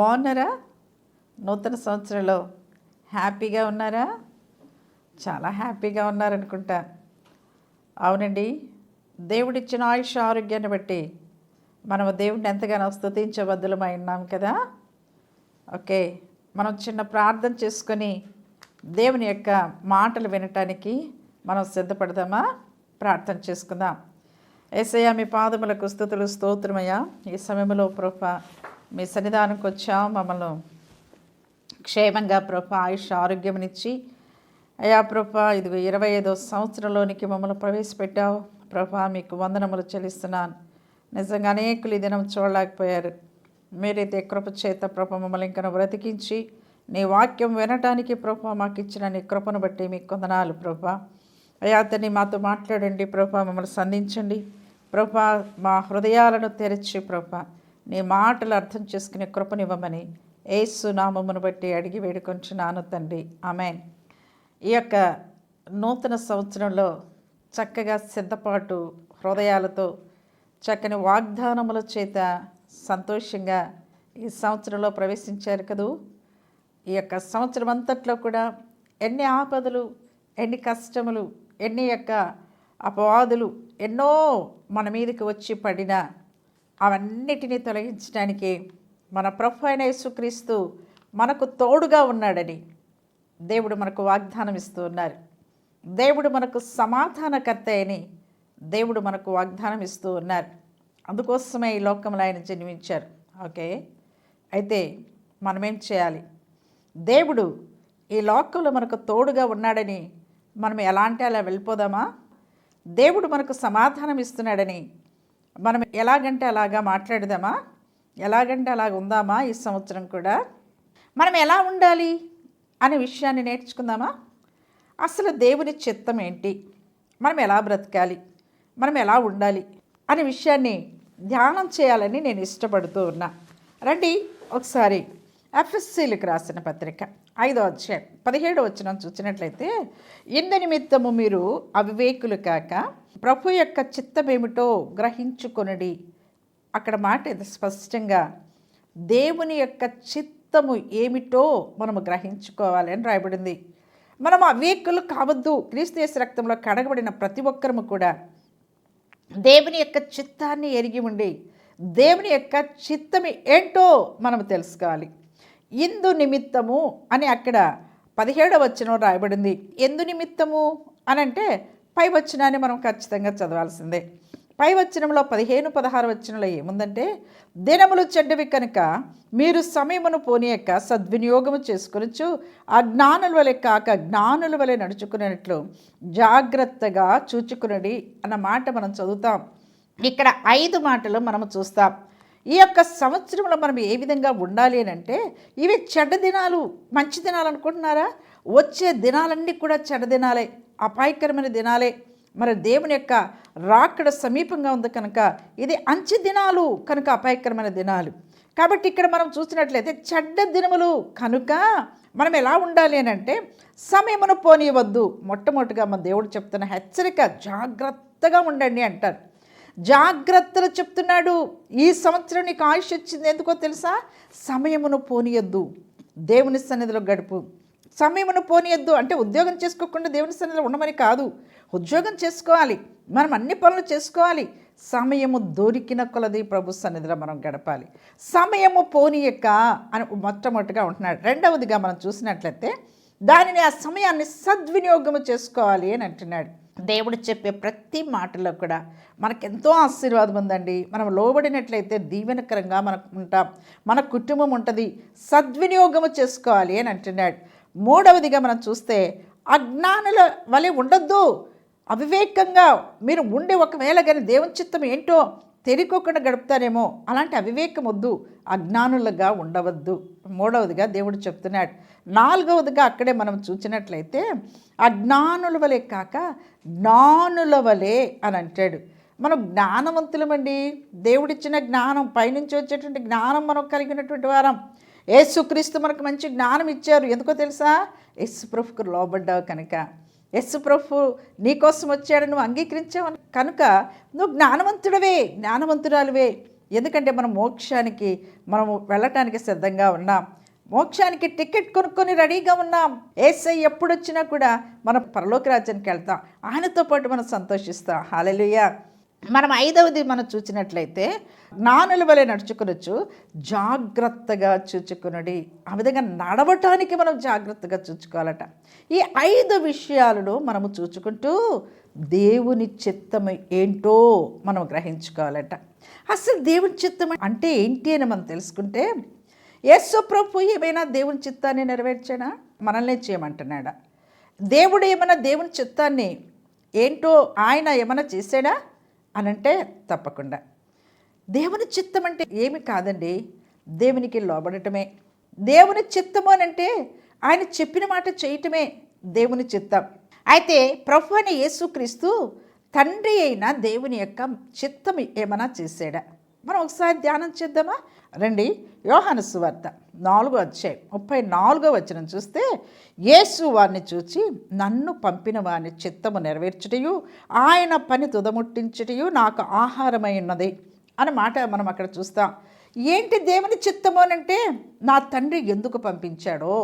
బాగున్నారా? నూతన సంవత్సరంలో హ్యాపీగా ఉన్నారా? చాలా హ్యాపీగా ఉన్నారనుకుంటా. అవునండి దేవుడిచ్చిన ఆయుష్ ఆరోగ్యాన్ని బట్టి మనం దేవుడిని ఎంతగానో స్థుతించబద్దులమై ఉన్నాం కదా? ఓకే మనం చిన్న ప్రార్థన చేసుకొని దేవుని యొక్క మాటలు వినటానికి మనం సిద్ధపడదామా? ప్రార్థన చేసుకుందాం. ఏసయ్య మీ పాదములకు స్థుతులు స్తోత్రమయ్యా. ఈ సమయంలో ప్రభా మీ సన్నిధానంకి వచ్చాం. మమ్మల్ని క్షేమంగా ప్రభ ఆయుష్ ఆరోగ్యమునిచ్చి అయ్యా ప్రభ ఇది ఇరవై ఐదో సంవత్సరంలోనికి మమ్మల్ని ప్రవేశపెట్టావు. ప్రభా మీకు వందనములు చెల్లిస్తున్నాను. నిజంగా అనేకులు ఈ దినం చూడలేకపోయారు. మీరైతే కృప చేత ప్రభ మమ్మల్ని ఇంకా బ్రతికించి నీ వాక్యం వినటానికి ప్రభ మాకు ఇచ్చిన నీ కృపను బట్టి మీకు కొందనాలు ప్రభ. అయ్యా అతన్ని మాతో మాట్లాడండి ప్రభ మమ్మల్ని సంధించండి. ప్రభ మా హృదయాలను తెరచి ప్రభ నీ మాటలు అర్థం చేసుకునే కృపనివ్వమని ఏసు నామమును బట్టి అడిగి వేడుకొంచున్నాను తండ్రి. ఆమెన్. ఈ యొక్క నూతన సంవత్సరంలో చక్కగా సిద్ధపాటు హృదయాలతో చక్కని వాగ్దానముల చేత సంతోషంగా ఈ సంవత్సరంలో ప్రవేశించారు కదూ. ఈ యొక్క సంవత్సరం అంతట్లో కూడా ఎన్ని ఆపదలు ఎన్ని కష్టములు ఎన్ని యొక్క అపవాదులు ఎన్నో మన మీదకి వచ్చి పడినా అవన్నిటినీ తొలగించడానికి మన ప్రభు అయిన యేసుక్రీస్తు మనకు తోడుగా ఉన్నాడని దేవుడు మనకు వాగ్దానం ఇస్తూ ఉన్నారు. దేవుడు మనకు సమాధానకర్త అని దేవుడు మనకు వాగ్దానం ఇస్తూ ఉన్నారు. అందుకోసమే ఈ లోకంలో ఆయన జన్మించారు. ఓకే? అయితే మనమేం చేయాలి? దేవుడు ఈ లోకంలో మనకు తోడుగా ఉన్నాడని మనం ఎలాంటి అలా వెళ్ళిపోదామా? దేవుడు మనకు సమాధానం ఇస్తున్నాడని మనం ఎలాగంటే అలాగా మాట్లాడదామా? ఎలాగంటే అలాగ ఉందామా ఈ సంవత్సరం కూడా? మనం ఎలా ఉండాలి అనే విషయాన్ని నేర్చుకుందామా? అసలు దేవుని చిత్తం ఏంటి? మనం ఎలా బ్రతకాలి? మనం ఎలా ఉండాలి అనే విషయాన్ని ధ్యానం చేయాలని నేను ఇష్టపడుతూ ఉన్నా. రండి ఒకసారి ఎఫ్ఎస్సీలకు రాసిన పత్రిక ఐదో అధ్యాయం పదిహేడో వచ్చిన చూసినట్లయితే ఇందు నిమిత్తము మీరు అవివేకులు కాక ప్రభు యొక్క చిత్తమేమిటో గ్రహించుకొనడి. అక్కడ మాట ఇది స్పష్టంగా దేవుని యొక్క చిత్తము ఏమిటో మనము గ్రహించుకోవాలి అని రాయబడింది. మనం అవివేకులు కావద్దు. క్రీస్తు రక్తంలో కడగబడిన ప్రతి ఒక్కరము కూడా దేవుని యొక్క చిత్తాన్ని ఎరిగి ఉండి దేవుని యొక్క చిత్తం ఏంటో మనం తెలుసుకోవాలి. ఇందు నిమిత్తము అని అక్కడ పదిహేడవ వచ్చిన రాయబడింది. ఎందు నిమిత్తము అని అంటే పై వచనాన్ని మనం ఖచ్చితంగా చదవాల్సిందే. పై వచనంలో పదిహేను పదహారు వచనంలో ఏముందంటే దినములు చెడ్డవి కనుక మీరు సమయమును పోనీయక సద్వినియోగము చేసుకొనొచ్చు అజ్ఞానుల వలె కాక జ్ఞానుల వలె నడుచుకునేట్లు జాగ్రత్తగా చూచుకునడి అన్న మాట మనం చదువుతాం. ఇక్కడ ఐదు మాటలు మనం చూస్తాం. ఈ యొక్క సంవత్సరంలో మనం ఏ విధంగా ఉండాలి అని అంటే ఇవి చెడ్డ దినాలు మంచి దినాలు అనుకుంటున్నారా? వచ్చే దినాలన్నీ కూడా చెడ్డ దినాలే. అపాయకరమైన దినాలే. మరి దేవుని యొక్క రాకడ సమీపంగా ఉంది కనుక ఇది అంచె దినాలు కనుక అపాయకరమైన దినాలు. కాబట్టి ఇక్కడ మనం చూసినట్లయితే చెడ్డ దినములు కనుక మనం ఎలా ఉండాలి అని అంటే సమయమును పోనీయవద్దు. మొట్టమొదటిగా మన దేవుడు చెప్తున్న హెచ్చరిక జాగ్రత్తగా ఉండండి అంటారు. జాగ్రత్తలు చెప్తున్నాడు. ఈ సంవత్సరం నీకు ఆయుష్ వచ్చింది ఎందుకో తెలుసా? సమయమును పోనీయద్దు. దేవుని సన్నిధిలో గడుపు. సమయమును పోనీయద్దు. అంటే ఉద్యోగం చేసుకోకుండా దేవుని సన్నిధిలో ఉండమని కాదు. ఉద్యోగం చేసుకోవాలి. మనం అన్ని పనులు చేసుకోవాలి. సమయము దొరికిన కొలది ప్రభు సన్నిధిలో మనం గడపాలి. సమయము పోనీయక అని మొట్టమొదటిగా ఉంటున్నాడు. రెండవదిగా మనం చూసినట్లయితే దానిని ఆ సమయాన్ని సద్వినియోగము చేసుకోవాలి అని అంటున్నాడు. దేవుడు చెప్పే ప్రతి మాటలో కూడా మనకెంతో ఆశీర్వాదం ఉందండి. మనం లోబడినట్లయితే దీవెనకరంగా మనకు ఉంటాం. మన కుటుంబం ఉంటుంది. సద్వినియోగము చేసుకోవాలి అని అంటున్నాడు. మూడవదిగా మనం చూస్తే అజ్ఞానుల వలె ఉండొద్దు. అవివేకంగా మీరు ఉండే ఒకవేళ కానీ దేవుని చిత్తం ఏంటో తెలియకోకుండా గడుపుతారేమో అలాంటి అవివేకం వద్దు. అజ్ఞానులుగా ఉండవద్దు. మూడవదిగా దేవుడు చెప్తున్నాడు. నాలుగవదిగా అక్కడే మనం చూసినట్లయితే అజ్ఞానుల వలె కాక జ్ఞానుల వలె అని అంటాడు. మనం జ్ఞానవంతులమండి. దేవుడిచ్చిన జ్ఞానం పైనుంచి వచ్చేటువంటి జ్ఞానం మనం కలిగినటువంటి వారం. యేసుక్రీస్తు మనకు మంచి జ్ఞానం ఇచ్చారు. ఎందుకో తెలుసా? యస్సు ప్రభుకు లోబడ్డావు కనుక. యస్సు ప్రభు నీకోసం వచ్చాడు నువ్వు అంగీకరించావు కనుక నువ్వు జ్ఞానవంతుడవే జ్ఞానవంతురాలువే. ఎందుకంటే మనం మోక్షానికి మనము వెళ్ళటానికి సిద్ధంగా ఉన్నాం. మోక్షానికి టికెట్ కొనుక్కొని రెడీగా ఉన్నాం. ఏసై ఎప్పుడు వచ్చినా కూడా మనం పరలోక రాజ్యానికి వెళ్తాం. ఆయనతో పాటు మనం సంతోషిస్తాం. హాలెలుయ మనం ఐదవది మనం చూసినట్లయితే జ్ఞానుల వలె నడుచుకునొచ్చు జాగ్రత్తగా చూచుకునడి. ఆ విధంగా నడవటానికి మనం జాగ్రత్తగా చూచుకోవాలట. ఈ ఐదు విషయాలను మనము చూచుకుంటూ దేవుని చిత్తము ఏంటో మనం గ్రహించుకోవాలట. అసలు దేవుని చిత్తం అంటే ఏంటి అని మనం తెలుసుకుంటే యేసు ప్రభు ఏమైనా దేవుని చిత్తాన్ని నెరవేర్చానా మనల్ని చేయమంటున్నాడా? దేవుడు ఏమైనా దేవుని చిత్తాన్ని ఏంటో ఆయన ఏమైనా చేశాడా? అనంటే తప్పకుండా. దేవుని చిత్తం అంటే ఏమి కాదండి. దేవునికి లోబడటమే. దేవుని చిత్తము అని అంటే ఆయన చెప్పిన మాట చేయటమే దేవుని చిత్తం. అయితే ప్రభు అని యేసుక్రీస్తు తండ్రి అయిన దేవుని యొక్క చిత్తం ఏమైనా చేశాడా? మనం ఒకసారి ధ్యానం చేద్దామా? రండి. యోహాను సువార్త నాలుగో అధ్యాయం ముప్పై నాలుగో వచ్చిన చూస్తే యేసు వారిని చూచి నన్ను పంపిన వారిని చిత్తము నెరవేర్చుటయు ఆయన పని తుదముట్టించుటయు నాకు ఆహారమై ఉన్నది అనే మాట మనం అక్కడ చూస్తాం. ఏంటి దేవుని చిత్తము అంటే నా తండ్రి ఎందుకు పంపించాడో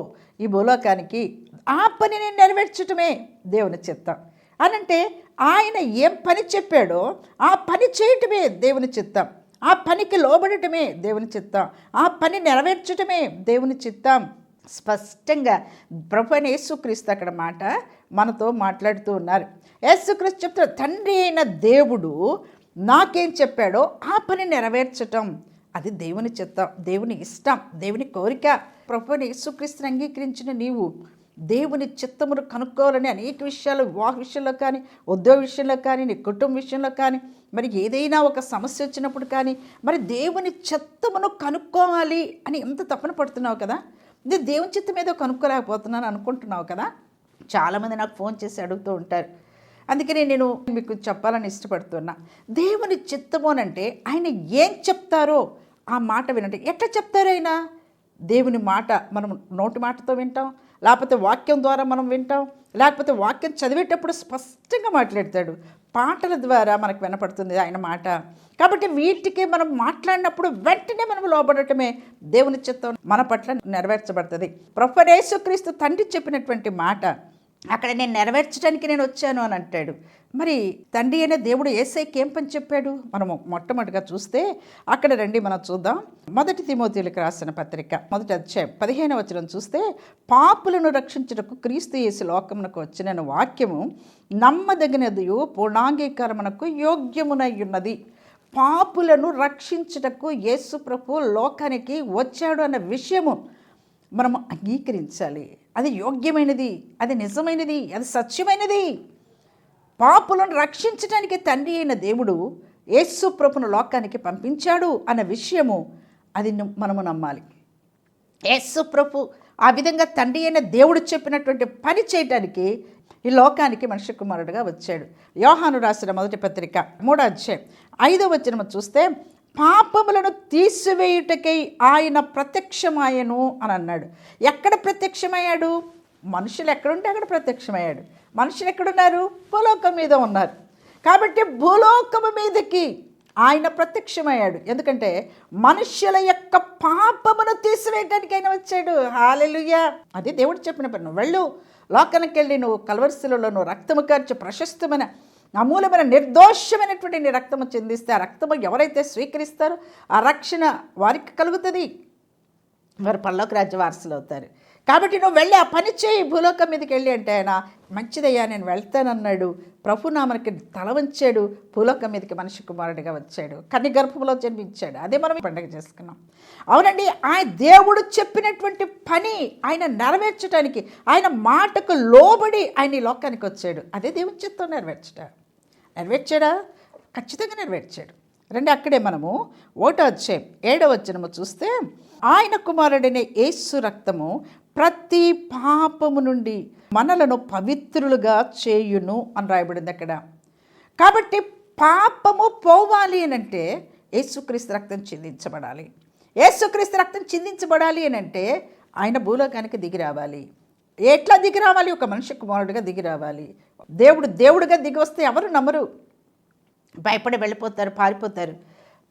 ఈ భూలోకానికి ఆ పనిని నెరవేర్చటమే దేవుని చిత్తం అనంటే ఆయన ఏం పని చెప్పాడో ఆ పని చేయటమే దేవుని చిత్తం. ఆ పనికి లోబడటమే దేవుని చిత్తం. ఆ పని నెరవేర్చటమే దేవుని చిత్తం. స్పష్టంగా ప్రభు అయిన యేసుక్రీస్తు అక్కడ మాట మనతో మాట్లాడుతూ ఉన్నారు. యేసుక్రీస్తు చెప్తారు తండ్రి అయిన దేవుడు నాకేం చెప్పాడో ఆ పని నెరవేర్చటం. అది దేవుని చిత్తం దేవుని ఇష్టం దేవుని కోరిక. ప్రభుని యేసుక్రీస్తుని అంగీకరించిన నీవు దేవుని చిత్తమును కనుక్కోవాలని అనేక విషయాలు వివాహ విషయంలో కానీ ఉద్యోగ విషయంలో కానీ నీ కుటుంబ విషయంలో కానీ మరి ఏదైనా ఒక సమస్య వచ్చినప్పుడు కానీ మరి దేవుని చిత్తమును కనుక్కోవాలి అని ఎంత తపన పడుతున్నావు కదా? ఇది దేవుని చిత్తం ఏదో కనుక్కోలేకపోతున్నాను అనుకుంటున్నావు కదా? చాలామంది నాకు ఫోన్ చేసి అడుగుతూ ఉంటారు. అందుకని నేను మీకు చెప్పాలని ఇష్టపడుతున్నా. దేవుని చిత్తము అంటే ఆయన ఏం చెప్తారో ఆ మాట వినండి. ఎట్లా చెప్తారు ఆయన? దేవుని మాట మనం నోటి మాటతో వింటాం లేకపోతే వాక్యం ద్వారా మనం వింటాం లేకపోతే వాక్యం చదివేటప్పుడు స్పష్టంగా మాట్లాడతాడు. పాటల ద్వారా మనకు వినపడుతుంది ఆయన మాట. కాబట్టి వీటికి మనం మాట్లాడినప్పుడు వెంటనే మనం లోబడటమే దేవుని చిత్తం మన పట్ల నెరవేర్చబడుతుంది. ప్రొఫరేసుక్రీస్తు తండ్రి చెప్పినటువంటి మాట అక్కడ నేను నెరవేర్చడానికి నేను వచ్చాను అని అంటాడు. మరి తండ్రి అయిన దేవుడు ఏసైకి ఏం పని చెప్పాడు? మనము మొట్టమొదటిగా చూస్తే అక్కడ రండి మనం చూద్దాం. మొదటి తిమోతిలకు రాసిన పత్రిక మొదటి అధ్యాయం పదిహేను వచనం చూస్తే పాపులను రక్షించుటకు క్రీస్తు యేసు లోకమునకు వచ్చిన వాక్యము నమ్మదగినది పూర్ణాంగీకరమునకు యోగ్యమునై ఉన్నది పాపులను రక్షించుటకు యేసు ప్రభు లోకానికి వచ్చాడు అన్న విషయము మనము అంగీకరించాలి. అది యోగ్యమైనది అది నిజమైనది అది సత్యమైనది. పాపులను రక్షించడానికి తండ్రి అయిన దేవుడు యేసు ప్రభును లోకానికి పంపించాడు అన్న విషయము అది మనము నమ్మాలి. యేసు ప్రభు ఆ విధంగా తండ్రి అయిన దేవుడు చెప్పినటువంటి పని చేయడానికి ఈ లోకానికి మనిషి కుమారుడుగా వచ్చాడు. యోహాను రాసిన మొదటి పత్రిక మూడో అధ్యాయం ఐదో వచనము చూస్తే పాపములను తీసివేయుటకై ఆయన ప్రత్యక్షమాయను అని అన్నాడు. ఎక్కడ ప్రత్యక్షమయ్యాడు? మనుషులు ఎక్కడుంటే అక్కడ ప్రత్యక్షమయ్యాడు. మనుషులు ఎక్కడున్నారు? భూలోకం మీద ఉన్నారు. కాబట్టి భూలోకము మీదకి ఆయన ప్రత్యక్షమయ్యాడు. ఎందుకంటే మనుష్యుల యొక్క పాపమును తీసివేయడానికి ఆయన వచ్చాడు. హాలెలుయా! అది దేవుడు చెప్పిన పని. వెళ్ళు. లోకానికి వెళ్ళి నువ్వు కలవరిశిలలో నువ్వు రక్తము కార్చి ప్రశస్తమైన అమూలమైన నిర్దోషమైనటువంటి రక్తము చెందిస్తే ఆ రక్తము ఎవరైతే స్వీకరిస్తారో ఆ రక్షణ వారికి కలుగుతుంది. వారు పల్లోకి రాజ్య వారసులు అవుతారు. కాబట్టి నువ్వు వెళ్ళి ఆ పని చేయి భూలోకం మీదకి వెళ్ళి అంటే ఆయన మంచిదయ్యా నేను వెళ్తానన్నాడు. ప్రభు నామనికి తల వంచాడు భూలోకం మీదకి మనిషి కుమారుడిగా వచ్చాడు. కన్ని గర్భంలో జన్మించాడు. అదే మనం పండుగ చేసుకున్నాం. అవునండి ఆయన దేవుడు చెప్పినటువంటి పని ఆయన నెరవేర్చడానికి ఆయన మాటకు లోబడి ఆయన ఈ లోకానికి వచ్చాడు. అదే దేవుని చిత్తం నెరవేర్చట. నెరవేర్చాడా? ఖచ్చితంగా నెరవేర్చాడు. రండి అక్కడే మనము ఓటో వచ్చే ఏడవ వచనము చూస్తే ఆయన కుమారుడైన యేసు రక్తము ప్రతి పాపము నుండి మనలను పవిత్రులుగా చేయును అని రాయబడింది అక్కడ. కాబట్టి పాపము పోవాలి అని అంటే యేసుక్రీస్తు రక్తం చిందించబడాలి. యేసుక్రీస్తు రక్తం చిందించబడాలి అని అంటే ఆయన భూలోకానికి దిగి రావాలి. ఎట్లా దిగి రావాలి? ఒక మనిషి కుమారుడిగా దిగి రావాలి. దేవుడు దేవుడిగా దిగి వస్తే ఎవరు నమ్మరు. భయపడి వెళ్ళిపోతారు పారిపోతారు.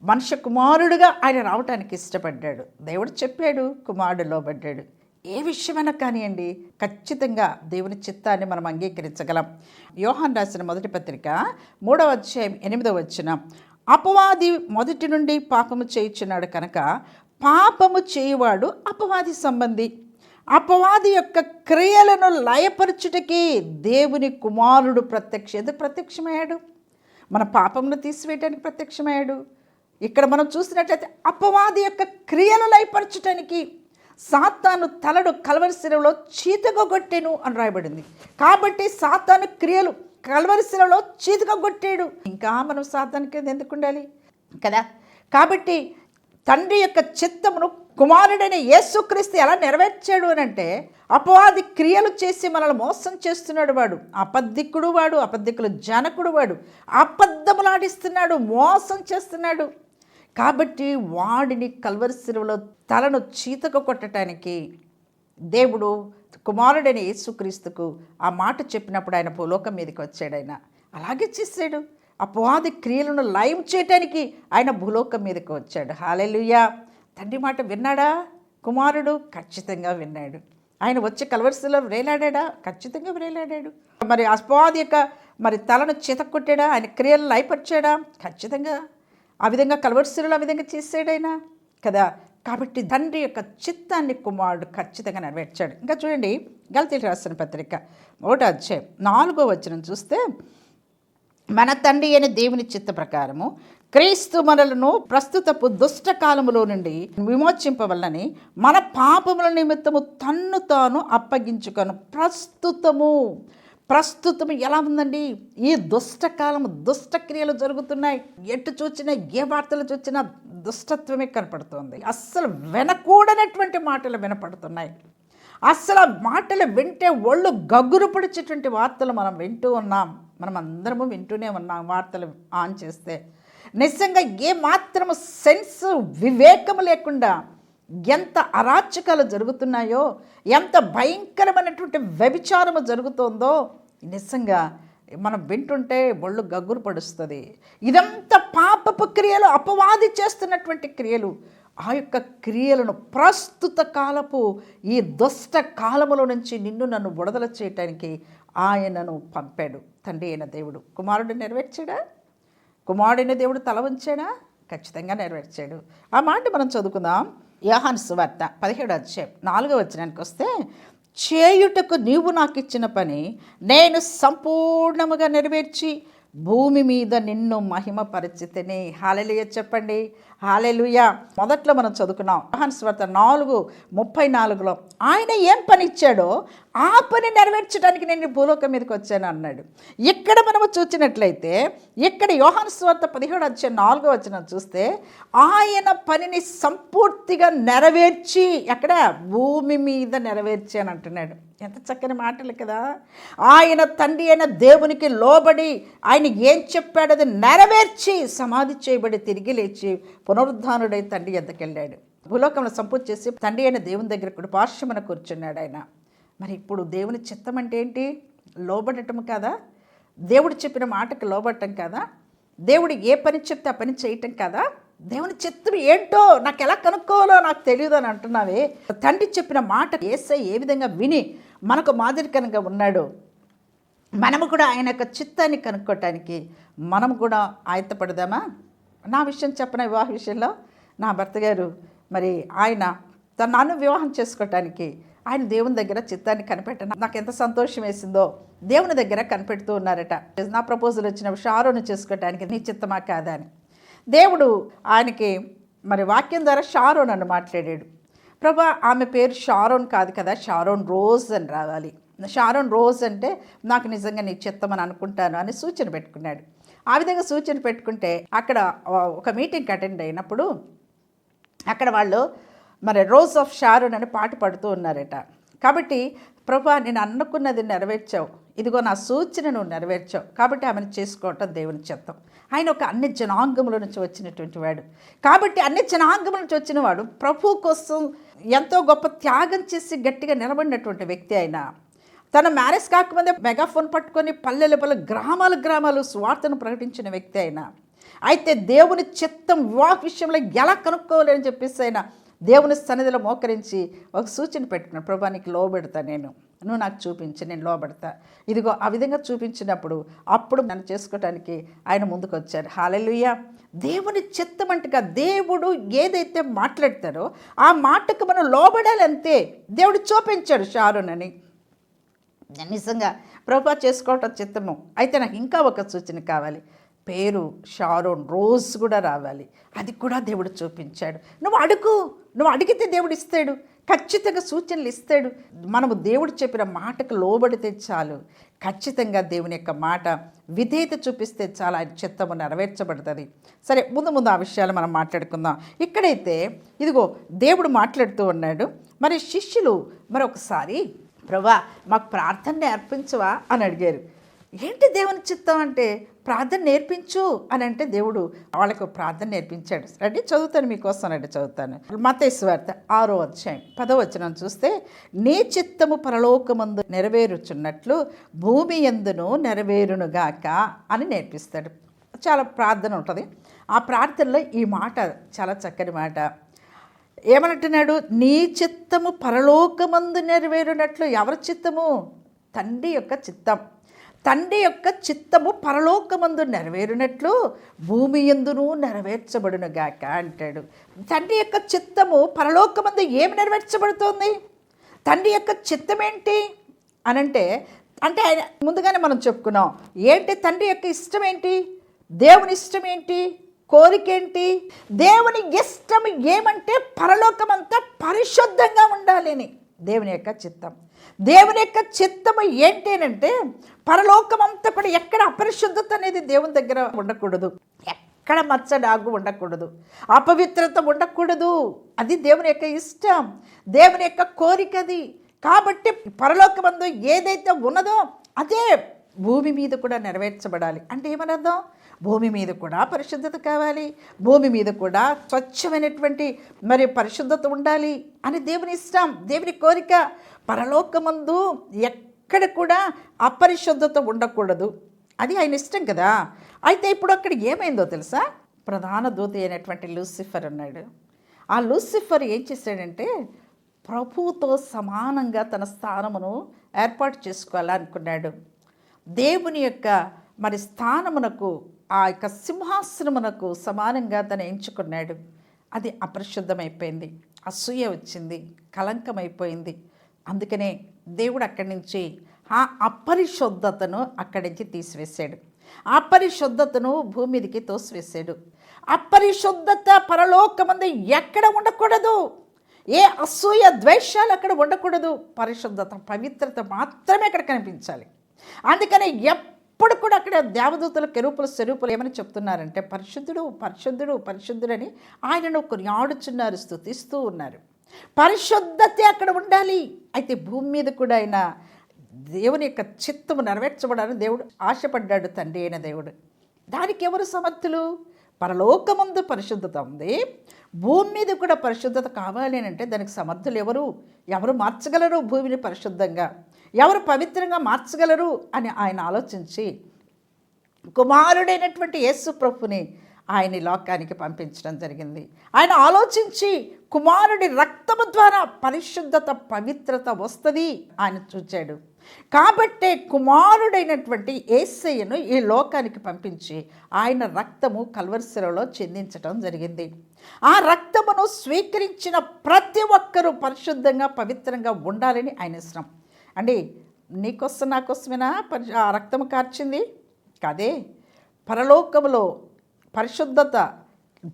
మనిషి కుమారుడుగా ఆయన రావటానికి ఇష్టపడ్డాడు. దేవుడు చెప్పాడు కుమారుడు లోబడ్డాడు. ఏ విషయమైనా కానివ్వండి ఖచ్చితంగా దేవుని చిత్తాన్ని మనం అంగీకరించగలం. యోహాన్ రాసిన మొదటి పత్రిక మూడవ అధ్యాయం ఎనిమిదవ వచ్చిన అపవాది మొదటి నుండి పాపము చేయుచున్నాడు కనుక పాపము చేయువాడు అపవాది సంబంధి. అపవాది యొక్క క్రియలను లయపరచుటకి దేవుని కుమారుడు ప్రత్యక్ష ఎందుకు ప్రత్యక్షమయ్యాడు? మన పాపమును తీసివేయడానికి ప్రత్యక్షమయ్యాడు. ఇక్కడ మనం చూసినట్లయితే అపవాది యొక్క క్రియలు లయపరచటానికి సాతాను తలడు కలవరిశిలలో చీతగొట్టెను అని రాయబడింది. కాబట్టి సాతాను క్రియలు కలవరిశిలలో చీతగొట్టాడు ఇంకా మనం సాతాను కింద ఎందుకు ఉండాలి? కదా? కాబట్టి తండ్రి యొక్క చిత్తమును కుమారుడైన యేసుక్రీస్తు ఎలా నెరవేర్చాడు అని అంటే అపవాది క్రియలు చేసి మనల్ని మోసం చేస్తున్నాడు వాడు. అబద్ధికుడు వాడు అబద్ధికులు జనకుడు వాడు. అబద్ధములాడిస్తున్నాడు మోసం చేస్తున్నాడు. కాబట్టి వాడిని కల్వరిశిలువలో తలను చీతక కొట్టడానికి దేవుడు కుమారుడైన యేసుక్రీస్తుకు ఆ మాట చెప్పినప్పుడు ఆయన భూలోకం మీదకి వచ్చాడు ఆయన. అలాగే చేశాడు. అపవాది క్రియలను లయం చేయటానికి ఆయన భూలోకం మీదకి వచ్చాడు. హాలెలుయా తండ్రి మాట విన్నాడా? కుమారుడు ఖచ్చితంగా విన్నాడు. ఆయన వచ్చి కలవరిసలో వేలాడా ఖచ్చితంగా వేలాడాడు. మరి అపవాది యొక్క మరి తలను చితక్కొట్టాడా ఆయన క్రియలు లయపరిచాడా? ఖచ్చితంగా. ఆ విధంగా కలవరిశిలో ఆ విధంగా చేసాడైనా? కదా. కాబట్టి తండ్రి యొక్క చిత్తాన్ని కుమారుడు ఖచ్చితంగా నెరవేర్చాడు. ఇంకా చూడండి గలతీలు రాసిన పత్రిక ఒకటో అధ్యాయం నాలుగో వచనం చూస్తే మన తండ్రి అయిన దేవుని చిత్త ప్రకారము క్రీస్తు మనలను ప్రస్తుతపు దుష్ట కాలములో నుండి విమోచింపవల్లని మన పాపముల నిమిత్తము తన్ను తాను అప్పగించుకొను ప్రస్తుతము. ప్రస్తుతం ఎలా ఉందండి? ఈ దుష్టకాలం దుష్టక్రియలు జరుగుతున్నాయి. ఎటు చూచినా ఏ వార్తలు చూచినా దుష్టత్వమే కనపడుతుంది. అస్సలు వినకూడనటువంటి మాటలు వినపడుతున్నాయి. అస్సలు మాటలు వింటే ఒళ్ళు గగ్గురు పొడిచేటువంటి వార్తలు మనం వింటూ ఉన్నాం. మనం అందరము వింటూనే ఉన్నాం వార్తలు ఆన్ చేస్తే. నిజంగా ఏ మాత్రము సెన్స్ వివేకము లేకుండా ఎంత అరాచకాలు జరుగుతున్నాయో ఎంత భయంకరమైనటువంటి వ్యభిచారము జరుగుతుందో నిజంగా మనం వింటుంటే ఒళ్ళు గగ్గురు పడుస్తుంది. ఇదంతా పాపపు క్రియలు అపవాది చేస్తున్నటువంటి క్రియలు. ఆ యొక్క క్రియలను ప్రస్తుత కాలపు ఈ దుష్ట కాలములో నుంచి నిన్ను నన్ను విడుదల చేయటానికి ఆయనను పంపాడు. తండ్రి అయిన దేవుడు. కుమారుడు నెరవేర్చాడా? కుమారుడైన దేవుడు తల ఉంచాడా ఖచ్చితంగా నెరవేర్చాడు. ఆ మాట మనం చదువుకుందాం. యోహాను సువార్త పదిహేడు అధ్యాయం నాలుగో వచ్చినానికి వస్తే చేయుటకు నీవు నాకు ఇచ్చిన పని నేను సంపూర్ణముగా నెరవేర్చి భూమి మీద నిన్ను మహిమ పరిచితిని హాలెలుయ చెప్పండి. హాలెలుయ. మొదట్లో మనం చదువుకున్నాం. మహాన్ స్వార్త నాలుగు ముప్పై నాలుగులో ఆయన ఏం పని ఇచ్చాడో ఆ పని నెరవేర్చడానికి నేను భూలోకం మీదకి వచ్చాను అన్నాడు. ఇక్కడ మనము చూసినట్లయితే ఇక్కడ యోహాను స్వార్త పదిహేడు వచ్చే నాలుగో వచ్చిన చూస్తే ఆయన పనిని సంపూర్తిగా నెరవేర్చి ఎక్కడ? భూమి మీద నెరవేర్చి అని అంటున్నాడు. ఎంత చక్కని మాటలు కదా. ఆయన తండ్రి అయిన దేవునికి లోబడి ఆయన ఏం చెప్పాడు అది నెరవేర్చి సమాధి చేయబడి తిరిగి లేచి పునరుద్ధానుడై తండ్రి ఎద్దకెళ్ళాడు. భూలోకంలో సంపూర్తి చేసి తండ్రి అయిన దేవుని దగ్గర కూడా పార్శ్వమన కూర్చున్నాడు ఆయన. మరి ఇప్పుడు దేవుని చిత్తం అంటే ఏంటి? లోబడటం కదా? దేవుడు చెప్పిన మాటకు లోబడటం కదా? దేవుడు ఏ పని చెప్తే ఆ పని చేయటం కదా? దేవుని చిత్తం ఏంటో నాకు ఎలా కనుక్కోవాలో నాకు తెలియదు అని అంటున్నావే. తండ్రి చెప్పిన మాట ఏసై ఏ విధంగా విని మనకు మాదిరికరంగా ఉన్నాడు? మనము కూడా ఆయన యొక్క చిత్తాన్ని కనుక్కోవటానికి మనం కూడా ఆయత్తపడదామా? నా విషయం చెప్పిన వివాహ విషయంలో? నా భర్త గారు మరి ఆయన తను నన్ను వివాహం చేసుకోవటానికి ఆయన దేవుని దగ్గర చిత్తాన్ని కనిపెట్టను? నాకు ఎంత సంతోషం వేసిందో దేవుని దగ్గర కనిపెడుతూ ఉన్నారట. నా ప్రపోజల్ వచ్చినప్పుడు షారోను చేసుకోవటానికి నీ చిత్తమా కాదా అని. దేవుడు ఆయనకి మరి వాక్యం ద్వారా షారోన్ అని మాట్లాడాడు. ప్రభా ఆమె పేరు షారోన్ కాదు కదా? షారోన్ రోజ్ అని రావాలి. షారోన్ రోజ్ అంటే నాకు నిజంగా నీ చిత్తమని అనుకుంటాను అని సూచన పెట్టుకున్నాడు. ఆ విధంగా సూచన పెట్టుకుంటే అక్కడ ఒక మీటింగ్ అటెండ్ అయినప్పుడు అక్కడ వాళ్ళు మరి రోజ్ ఆఫ్ షారూన్ అని పాట పాడుతూ ఉన్నారట. కాబట్టి ప్రభా నేను అనుకున్నది నెరవేర్చావు. ఇదిగో నా సూచన నువ్వు నెరవేర్చావు. కాబట్టి ఆమెను చేసుకోవటం దేవుని చెత్తం. ఆయన ఒక అన్ని జనాంగముల నుంచి వచ్చినటువంటి వాడు. కాబట్టి అన్ని జనాంగముల నుంచి వచ్చిన వాడు ప్రభు కోసం ఎంతో గొప్ప త్యాగం చేసి గట్టిగా నిలబడినటువంటి వ్యక్తి ఆయన. తన మ్యారేజ్ కాకముందే మెగాఫోన్ పట్టుకొని పల్లెల పల్లె గ్రామాల గ్రామాలు స్వార్థను ప్రకటించిన వ్యక్తి అయినా అయితే దేవుని చిత్తం వివాహ విషయంలో ఎలా కనుక్కోవాలి అని చెప్పేసి ఆయన దేవుని సన్నిధిలో మోకరించి ఒక సూచన పెట్టుకున్నాను ప్రభా నీకు లోబెడతా నేను. నువ్వు నాకు చూపించి నేను లోబడతా. ఇదిగో ఆ విధంగా చూపించినప్పుడు అప్పుడు నన్ను చేసుకోవటానికి ఆయన ముందుకు వచ్చారు హాలెలుయ్య దేవుని చిత్తమంటగా దేవుడు ఏదైతే మాట్లాడతారో ఆ మాటకు మనం లోబడాలి అంతే. దేవుడు చూపించాడు షారున్ అని నిజంగా ప్రభా చేసుకోవటం చిత్తము. అయితే నాకు ఇంకా ఒక సూచన కావాలి. పేరు షారోన్ రోజ్ కూడా రావాలి. అది కూడా దేవుడు చూపించాడు. నువ్వు అడుగు. నువ్వు అడిగితే దేవుడు ఇస్తాడు. ఖచ్చితంగా సూచనలు ఇస్తాడు. మనము దేవుడు చెప్పిన మాటకు లోబడితే చాలు. ఖచ్చితంగా దేవుని యొక్క మాట విధేయత చూపిస్తే చాలా. ఆయన చిత్తము నెరవేర్చబడుతుంది. సరే ముందు ముందు ఆ విషయాలు మనం మాట్లాడుకుందాం. ఇక్కడైతే ఇదిగో దేవుడు మాట్లాడుతూ ఉన్నాడు. మరి శిష్యులు మరొకసారి ప్రభా మాకు ప్రార్థన నేర్పించవా అని అడిగారు. ఏంటి దేవుని చిత్తం అంటే? ప్రార్థన నేర్పించు అని అంటే దేవుడు వాళ్ళకు ప్రార్థన నేర్పించాడు. రెడీ చదువుతాను మీకోసం రెడ్డి చదువుతాను. మతేశ్వార్త ఆరో అధ్యాయం పదవచనం చూస్తే నీ చిత్తము పరలోకమందు నెరవేరుచున్నట్లు భూమి ఎందును నెరవేరునుగాక అని నేర్పిస్తాడు. చాలా ప్రార్థన ఉంటుంది. ఆ ప్రార్థనలో ఈ మాట చాలా చక్కని మాట. ఏమంటున్నాడు నీ చిత్తము పరలోకమందు నెరవేరునట్లు ఎవరి చిత్తము? తండ్రి యొక్క చిత్తం. తండ్రి యొక్క చిత్తము పరలోకమందు నెరవేరినట్లు భూమి ఎందును నెరవేర్చబడునుగాక అంటాడు. తండ్రి యొక్క చిత్తము పరలోకమందు ఏమి నెరవేర్చబడుతోంది? తండ్రి యొక్క చిత్తం ఏంటి అనంటే అంటే ఆయన ముందుగానే మనం చెప్పుకున్నాం. ఏంటి? తండ్రి యొక్క ఇష్టం ఏంటి దేవుని ఇష్టం ఏంటి కోరిక ఏంటి దేవుని ఇష్టం ఏమంటే పరలోకమంతా పరిశుద్ధంగా ఉండాలి అని దేవుని యొక్క చిత్తం. దేవుని యొక్క చిత్తము ఏంటేనంటే పరలోకం అంతా కూడా ఎక్కడ అపరిశుద్ధత అనేది దేవుని దగ్గర ఉండకూడదు. ఎక్కడ మచ్చ డాగు ఉండకూడదు. అపవిత్రత ఉండకూడదు. అది దేవుని యొక్క ఇష్టం. దేవుని యొక్క కోరిక అది. కాబట్టి పరలోకమందు ఏదైతే ఉన్నదో అదే భూమి మీద కూడా నెరవేర్చబడాలి. అంటే ఏమనర్థం? భూమి మీద కూడా పరిశుద్ధత కావాలి. భూమి మీద కూడా స్వచ్ఛమైనటువంటి మరి పరిశుద్ధత ఉండాలి అని దేవుని ఇష్టం దేవుని కోరిక. పరలోకమందు ఎక్కడ కూడా అపరిశుద్ధత ఉండకూడదు. అది ఆయన ఇష్టం కదా. అయితే ఇప్పుడు అక్కడ ఏమైందో తెలుసా? ప్రధాన దూత అయినటువంటి లూసిఫర్ ఉన్నాడు ఆ లూసిఫర్ ఏం చేశాడంటే ప్రభువుతో సమానంగా తన స్థానమును ఏర్పాటు చేసుకోవాలనుకున్నాడు. దేవుని యొక్క మరి స్థానమునకు ఆ యొక్క సింహాసనమునకు సమానంగా తను ఎంచుకున్నాడు. అది అపరిశుద్ధమైపోయింది. అసూయ వచ్చింది. కలంకమైపోయింది అందుకనే దేవుడు అక్కడి నుంచి ఆ అపరిశుద్ధతను అక్కడి నుంచి తీసివేశాడు. అపరిశుద్ధతను భూమి మీదకి తోసివేశాడు. అపరిశుద్ధత పరలోకమంది ఎక్కడ ఉండకూడదు. ఏ అసూయ ద్వేషాలు అక్కడ ఉండకూడదు. పరిశుద్ధత పవిత్రత మాత్రమే అక్కడ కనిపించాలి. అందుకని ఇప్పుడు కూడా అక్కడ దేవదూతలు కెరూపులు స్వరూపులు ఏమని చెప్తున్నారంటే పరిశుద్ధుడు పరిశుద్ధుడు పరిశుద్ధుడని ఆయనను కొనియాడుచున్నారు స్థుతిస్తూ ఉన్నారు. పరిశుద్ధతే అక్కడ ఉండాలి. అయితే భూమి మీద కూడా ఆయన దేవుని యొక్క చిత్తము నెరవేర్చబడాలని దేవుడు ఆశపడ్డాడు తండ్రి అయిన దేవుడు. దానికి ఎవరు సమర్థులు? పరలోకముందు పరిశుద్ధత ఉంది. భూమి మీద కూడా పరిశుద్ధత కావాలి అని అంటే దానికి సమర్థులు ఎవరు? ఎవరు మార్చగలరు భూమిని పరిశుద్ధంగా? ఎవరు పవిత్రంగా మార్చగలరు అని ఆయన ఆలోచించి కుమారుడైనటువంటి యేసు ప్రభుని ఆయన లోకానికి పంపించడం జరిగింది. ఆయన ఆలోచించి కుమారుడి రక్తము ద్వారా పరిశుద్ధత పవిత్రత వస్తుంది ఆయన చూచాడు. కాబట్టే కుమారుడైనటువంటి ఏసయ్యను ఈ లోకానికి పంపించి ఆయన రక్తము కల్వర్సలలో చెందించడం జరిగింది. ఆ రక్తమును స్వీకరించిన ప్రతి ఒక్కరూ పరిశుద్ధంగా పవిత్రంగా ఉండాలని ఆయన ఇష్టం అండి నీకోసం నాకోసమేనా పరి ఆ రక్తం కార్చింది? కాదే. పరలోకములో పరిశుద్ధత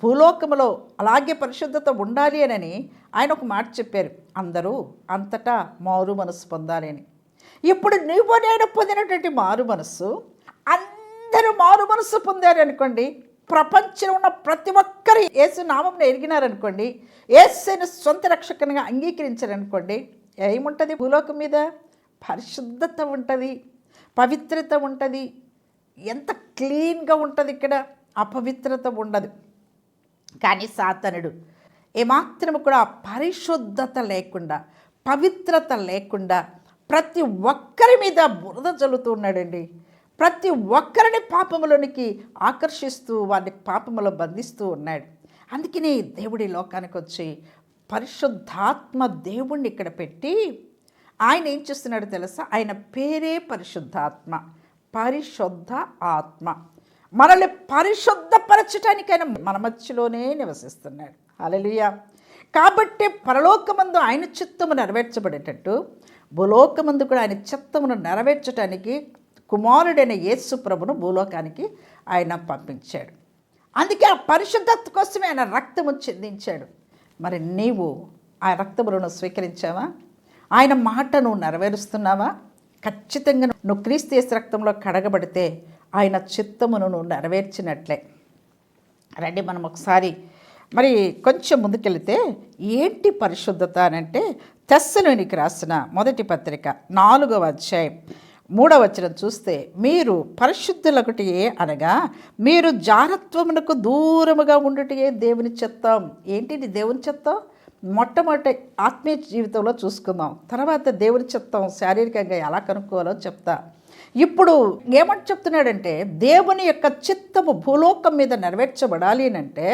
భూలోకములో అలాగే పరిశుద్ధత ఉండాలి అని ఆయన ఒక మాట చెప్పారు. అందరూ అంతటా మారు మనస్సు పొందాలి అని. ఇప్పుడు నువ్వు నేను పొందినటువంటి మారు మనస్సు అందరూ మారు మనస్సు పొందారు అనుకోండి ప్రపంచంలో ఉన్న ప్రతి ఒక్కరు యేసు నామంను ఎరిగినారనుకోండి యేసుని సొంత రక్షకునిగా అంగీకరించారనుకోండి ఏముంటుంది భూలోకం మీద? పరిశుద్ధత ఉంటుంది పవిత్రత ఉంటుంది. ఎంత క్లీన్గా ఉంటుంది ఇక్కడ? అపవిత్రత ఉండదు. కానీ సాతనుడు ఏమాత్రము కూడా పరిశుద్ధత లేకుండా పవిత్రత లేకుండా ప్రతి ఒక్కరి మీద బురద చల్లుతున్నాడండి ప్రతి ఒక్కరిని పాపములోనికి ఆకర్షిస్తూ వారిని పాపములో బంధిస్తూ ఉన్నాడు. అందుకనే దేవుడి లోకానికి వచ్చి పరిశుద్ధాత్మ దేవుణ్ణి ఇక్కడ పెట్టి ఆయన ఏం చేస్తున్నాడు తెలుసా? ఆయన పేరే పరిశుద్ధాత్మ పరిశుద్ధ ఆత్మ. మనల్ని పరిశుద్ధపరచటానికి ఆయన మన మధ్యలోనే నివసిస్తున్నాడు. అలలియ కాబట్టి పరలోకమందు ఆయన చిత్తము నెరవేర్చబడేటట్టు భూలోకమందు కూడా ఆయన చిత్తమును నెరవేర్చడానికి కుమారుడైన యేసు ప్రభును భూలోకానికి ఆయన పంపించాడు. అందుకే ఆ పరిశుద్ధత కోసమే ఆయన రక్తము చెందించాడు. మరి నీవు ఆ రక్తములను స్వీకరించావా? ఆయన మాట నువ్వు నెరవేరుస్తున్నావా? ఖచ్చితంగా నువ్వు క్రీస్తు యేసు రక్తంలో కడగబడితే ఆయన చిత్తమును నువ్వు నెరవేర్చినట్లే. రండి మనం ఒకసారి మరి కొంచెం ముందుకెళితే ఏంటి పరిశుద్ధత అని అంటే తెస్సలోనికి రాసిన మొదటి పత్రిక నాలుగవ అధ్యాయం మూడవ వచనం చూస్తే మీరు పరిశుద్ధులొకటి అనగా మీరు జారత్వమునకు దూరముగా ఉండుటే దేవుని చెత్తం. ఏంటిది దేవుని చెత్తం? మొట్టమొదటి ఆత్మీయ జీవితంలో చూసుకుందాం. తర్వాత దేవుని చెప్తాం శారీరకంగా ఎలా కనుక్కోవాలో చెప్తా. ఇప్పుడు ఏమంట చెప్తున్నాడంటే దేవుని యొక్క చిత్తము భూలోకం మీద నెరవేర్చబడాలి అని అంటే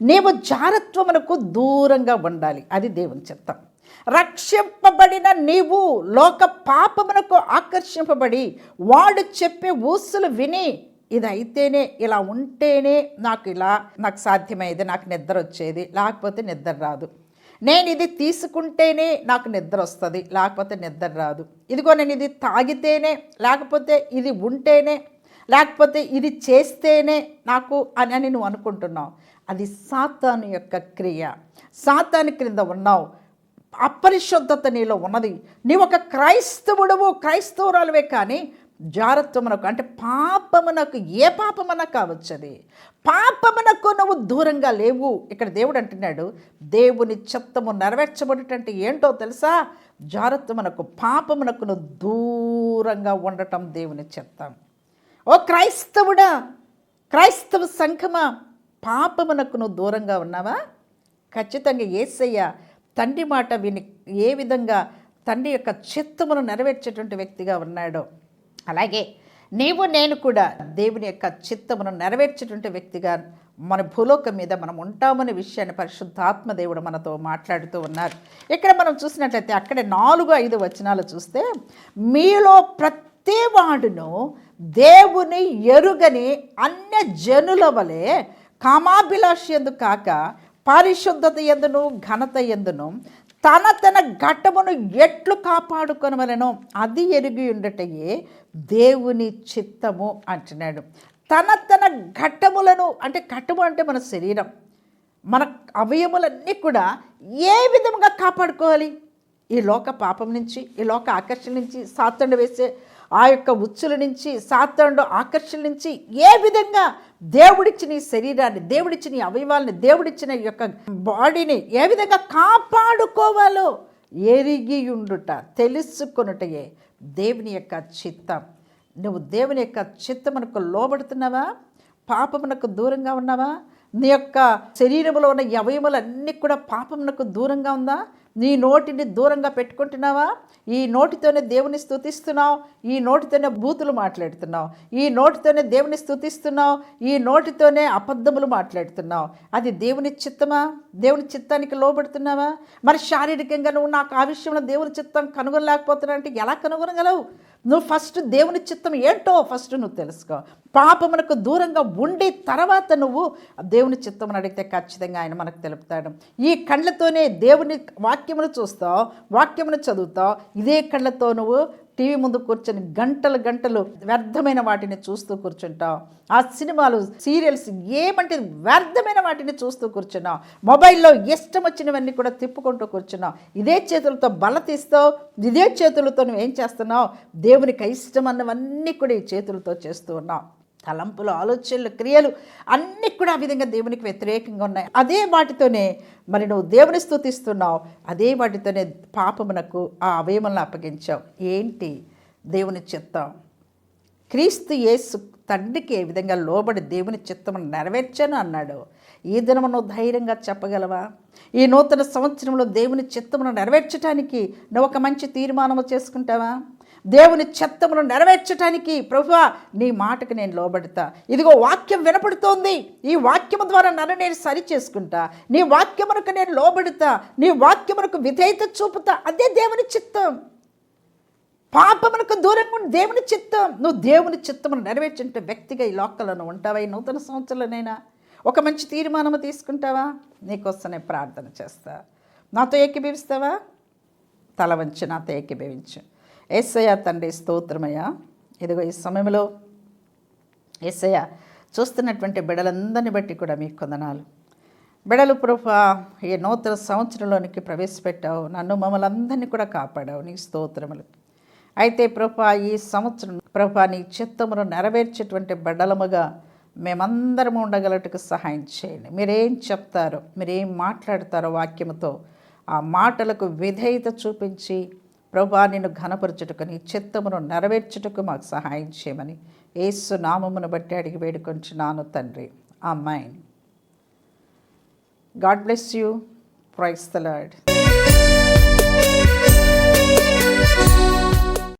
నీవు జారత్వమునకు దూరంగా ఉండాలి. అది దేవుని చిత్తం. రక్షింపబడిన నీవు లోక పాపమునకు ఆకర్షింపబడి వాడు చెప్పే ఊసులు విని ఇది అయితేనే ఇలా ఉంటేనే నాకు ఇలా నాకు సాధ్యమయ్యేది నాకు నిద్ర వచ్చేది లేకపోతే నిద్ర రాదు. నేను ఇది తీసుకుంటేనే నాకు నిద్ర వస్తుంది లేకపోతే నిద్ర రాదు. ఇదిగో నేను ఇది తాగితేనే లేకపోతే ఇది ఉంటేనే లేకపోతే ఇది చేస్తేనే నాకు అని అని నువ్వు అనుకుంటున్నావు. అది సాతాను యొక్క క్రియ. సాతాను క్రింద ఉన్నావు. అపరిశుద్ధత నీలో ఉన్నది. నీవు ఒక క్రైస్తవుడవు క్రైస్తవురాలువే కానీ జారత్వమునకు అంటే పాపమునకు ఏ పాపమన్నా కావచ్చది పాపమునకు నువ్వు దూరంగా లేవు. ఇక్కడ దేవుడు అంటున్నాడు దేవుని చిత్తము నెరవేర్చబడటంటే ఏంటో తెలుసా? జారత్వమునకు పాపమునకు నువ్వు దూరంగా ఉండటం దేవుని చిత్తం. ఓ క్రైస్తవుడా క్రైస్తవ సంఘమా పాపమునకు నువ్వు దూరంగా ఉన్నావా? ఖచ్చితంగా ఏసయ్య తండ్రి మాట విని ఏ విధంగా తండ్రి యొక్క చిత్తమును నెరవేర్చేటువంటి వ్యక్తిగా ఉన్నాడో. అలాగే నీవు నేను కూడా దేవుని యొక్క చిత్తమును నెరవేర్చేటువంటి వ్యక్తిగా మన భూలోకం మీద మనం ఉంటామనే విషయాన్ని పరిశుద్ధాత్మ దేవుడు మనతో మాట్లాడుతూ ఉన్నారు. ఇక్కడ మనం చూసినట్లయితే అక్కడే నాలుగు ఐదు వచనాలు చూస్తే మీలో ప్రతి వాడును దేవుని ఎరుగని అన్య జనుల వలె కామాభిలాష ఎందు కాక పరిశుద్ధత ఎందును ఘనత ఎందును తన తన ఘట్టమును ఎట్లు కాపాడుకొనవలెనో అది ఎరిగి ఉండటయే దేవుని చిత్తము అంటున్నాడు. తన తన ఘట్టములను అంటే ఘట్టము అంటే మన శరీరం మన అవయములన్నీ కూడా ఏ విధంగా కాపాడుకోవాలి? ఈ లోక పాపం నుంచి ఈ లోక ఆకర్షణ నుంచి సాత్తండ వేసే ఆ యొక్క ఉచ్చుల నుంచి సాతండు ఆకర్షణ నుంచి ఏ విధంగా దేవుడిచ్చిన ఈ శరీరాన్ని దేవుడిచ్చిన ఈ అవయవాల్ని దేవుడిచ్చిన ఈ యొక్క బాడీని ఏ విధంగా కాపాడుకోవాలో ఎరిగి ఉండుట తెలుసుకొనుటయే దేవుని యొక్క చిత్తం. నువ్వు దేవుని యొక్క చిత్తమునకు లోబడుతున్నావా? పాపమునకు దూరంగా ఉన్నావా? నీ యొక్క శరీరంలో ఉన్న ఈ అవయములన్నీ కూడా పాపమునకు దూరంగా ఉందా? నీ నోటిని దూరంగా పెట్టుకుంటున్నావా? ఈ నోటితోనే దేవుని స్థుతిస్తున్నావు ఈ నోటితోనే బూతులు మాట్లాడుతున్నావు. ఈ నోటితోనే దేవుని స్థుతిస్తున్నావు ఈ నోటితోనే అబద్ధములు మాట్లాడుతున్నావు. అది దేవుని చిత్తమా? దేవుని చిత్తానికి లోబడుతున్నావా? మరి శారీరకంగా నువ్వు నాకు ఆ విషయంలో దేవుని చిత్తం కనుగొనలేకపోతున్నా అంటే ఎలా కనుగొనగలవు? నువ్వు ఫస్ట్ దేవుని చిత్తం ఏంటో ఫస్ట్ నువ్వు తెలుసుకో. పాపమునకు దూరంగా ఉండి తర్వాత నువ్వు దేవుని చిత్తమును అడిగితే ఖచ్చితంగా ఆయన మనకు తెలుపుతాడు. ఈ కళ్ళతోనే దేవుని వాక్యమును చూస్తావు వాక్యమును చదువుతావు ఇదే కళ్ళతో నువ్వు టీవీ ముందు కూర్చొని గంటలు గంటలు వ్యర్థమైన వాటిని చూస్తూ కూర్చుంటాం. ఆ సినిమాలు సీరియల్స్ ఏమంటే వ్యర్థమైన వాటిని చూస్తూ కూర్చున్నావు మొబైల్లో ఇష్టం వచ్చినవన్నీ కూడా తిప్పుకుంటూ కూర్చున్నాం. ఇదే చేతులతో బల తీస్తావు ఇదే చేతులతో నువ్వు ఏం చేస్తున్నావు? దేవునికి ఇష్టం అన్నవన్నీ కూడా ఈ చేతులతో చేస్తూ ఉన్నావు తలంపులు ఆలోచనలు క్రియలు అన్నీ కూడా ఆ విధంగా దేవునికి వ్యతిరేకంగా ఉన్నాయి. అదే వాటితోనే మరి నువ్వు దేవుని స్థుతిస్తున్నావు. అదే వాటితోనే పాపమునకు ఆ అవయములను అప్పగించావు. ఏంటి? దేవుని చిత్తం. క్రీస్తు యేసు తండ్రికి ఏ విధంగా లోబడి దేవుని చిత్తమును నెరవేర్చాను అన్నాడు. ఈ దినము నువ్వు ధైర్యంగా చెప్పగలవా? ఈ నూతన సంవత్సరంలో దేవుని చిత్తమును నెరవేర్చడానికి నువ్వు ఒక మంచి తీర్మానము చేసుకుంటావా? దేవుని చెత్తమును నెరవేర్చడానికి ప్రభు నీ మాటకు నేను లోబడతా. ఇదిగో వాక్యం వినపడుతోంది. ఈ వాక్యము ద్వారా నన్ను నేను సరి చేసుకుంటా నీ వాక్యమునకు నేను లోబడతా. నీ వాక్యమునకు విధేయత చూపుతా. అదే దేవుని చిత్తం. పాపమునకు దూరంగా ఉండి. దేవుని చిత్తం. నువ్వు దేవుని చిత్తమును నెరవేర్చుంటే వ్యక్తిగా ఈ లోకల్లో ఉంటావా? ఈ నూతన సంవత్సరంలోనైనా? ఒక మంచి తీర్మానము తీసుకుంటావా? నీకోసం నేను ప్రార్థన చేస్తా. నాతో ఏకీభవిస్తావా? తల వంచి నాతో ఏకీభవించు. ఏసయ్య తండ్రి స్తోత్రమయ్యా. ఇదిగో ఈ సమయంలో ఏసయ్య చూస్తున్నటువంటి బిడలందరిని బట్టి కూడా మీకు కొందనాలు బిడలు ప్రభా ఈ నూతన సంవత్సరంలోనికి ప్రవేశపెట్టావు. నన్ను మమ్మల్ని అందరినీ కూడా కాపాడావు. నీ స్తోత్రములు. అయితే ప్రభా ఈ సంవత్సరం ప్రభా నీ చిత్తమును నెరవేర్చేటువంటి బిడ్డలముగా మేమందరం ఉండగలటకు సహాయం చేయండి. మీరేం చెప్తారో మీరేం మాట్లాడతారో వాక్యముతో ఆ మాటలకు విధేయత చూపించి ప్రభా నిన్ను ఘనపరచుటకు నీ చిత్తమును నెరవేర్చుటకు మాకు సహాయం చేయమని ఏసు నామమును బట్టి అడిగి వేడుకొంచున్నాను తండ్రి. ఆ God bless you. Praise the Lord.